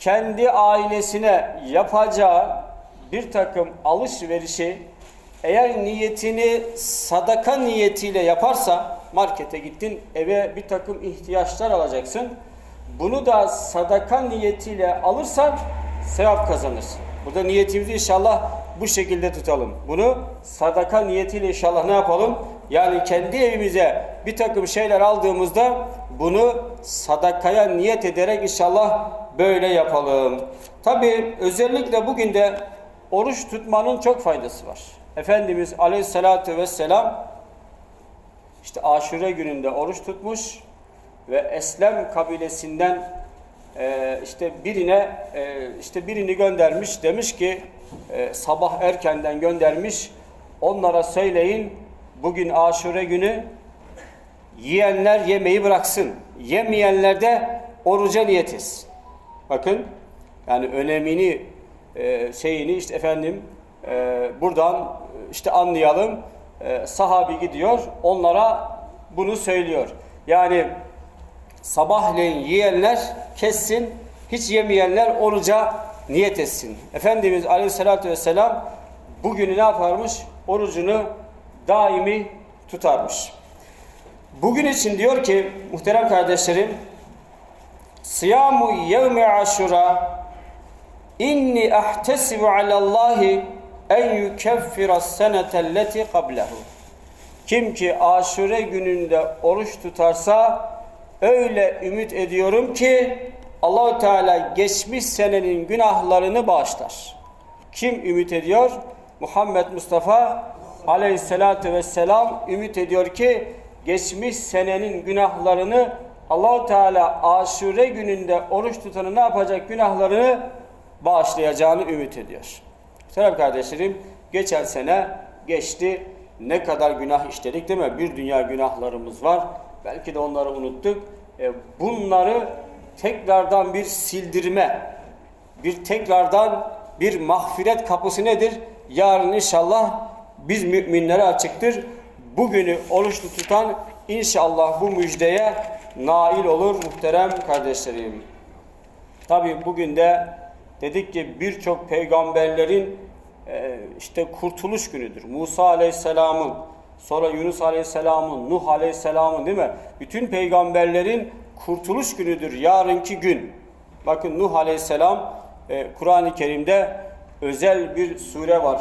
kendi ailesine yapacağı bir takım alışverişi eğer niyetini sadaka niyetiyle yaparsa markete gittin eve bir takım ihtiyaçlar alacaksın. Bunu da sadaka niyetiyle alırsan sevap kazanırsın. Burada niyetimizi inşallah bu şekilde tutalım. Bunu sadaka niyetiyle inşallah ne yapalım? Yani kendi evimize bir takım şeyler aldığımızda bunu sadakaya niyet ederek inşallah böyle yapalım. Tabi özellikle bugün de oruç tutmanın çok faydası var. Efendimiz Aleyhisselatü Vesselam işte aşure gününde oruç tutmuş ve Eslem kabilesinden e, işte birine e, işte birini göndermiş demiş ki e, sabah erkenden göndermiş onlara söyleyin bugün aşure günü yiyenler yemeği bıraksın yemeyenler de oruca niyet etsin. Bakın yani önemini e, şeyini işte efendim e, buradan işte anlayalım. Sahabi gidiyor onlara bunu söylüyor. Yani sabahleyin yiyenler kessin, hiç yemeyenler oruca niyet etsin. Efendimiz Aleyhisselatü Vesselam bugünü ne yaparmış? Orucunu daimi tutarmış. Bugün için diyor ki muhterem kardeşlerim Siyamu yevmi aşura inni ahtesibu alallahi en yukeffira senetelleti qablehu. Kim ki aşure gününde oruç tutarsa öyle ümit ediyorum ki Allahu Teala geçmiş senenin günahlarını bağışlar. Kim ümit ediyor? Muhammed Mustafa Aleyhisselatü Vesselam ümit ediyor ki geçmiş senenin günahlarını Allahu Teala aşure gününde oruç tutanı ne yapacak? Günahlarını bağışlayacağını ümit ediyor. Selam kardeşlerim, geçen sene geçti. Ne kadar günah işledik değil mi? Bir dünya günahlarımız var. Belki de onları unuttuk. E, bunları tekrardan bir sildirme, bir tekrardan bir mahfiret kapısı nedir? Yarın inşallah biz müminlere açıktır. Bugünü oruçlu tutan inşallah bu müjdeye nail olur muhterem kardeşlerim. Tabi bugün de dedik ki birçok peygamberlerin e, işte kurtuluş günüdür. Musa Aleyhisselam'ın, sonra Yunus Aleyhisselam'ın, Nuh Aleyhisselam'ın değil mi? Bütün peygamberlerin kurtuluş günüdür yarınki gün. Bakın Nuh Aleyhisselam e, Kur'an-ı Kerim'de özel bir sure var.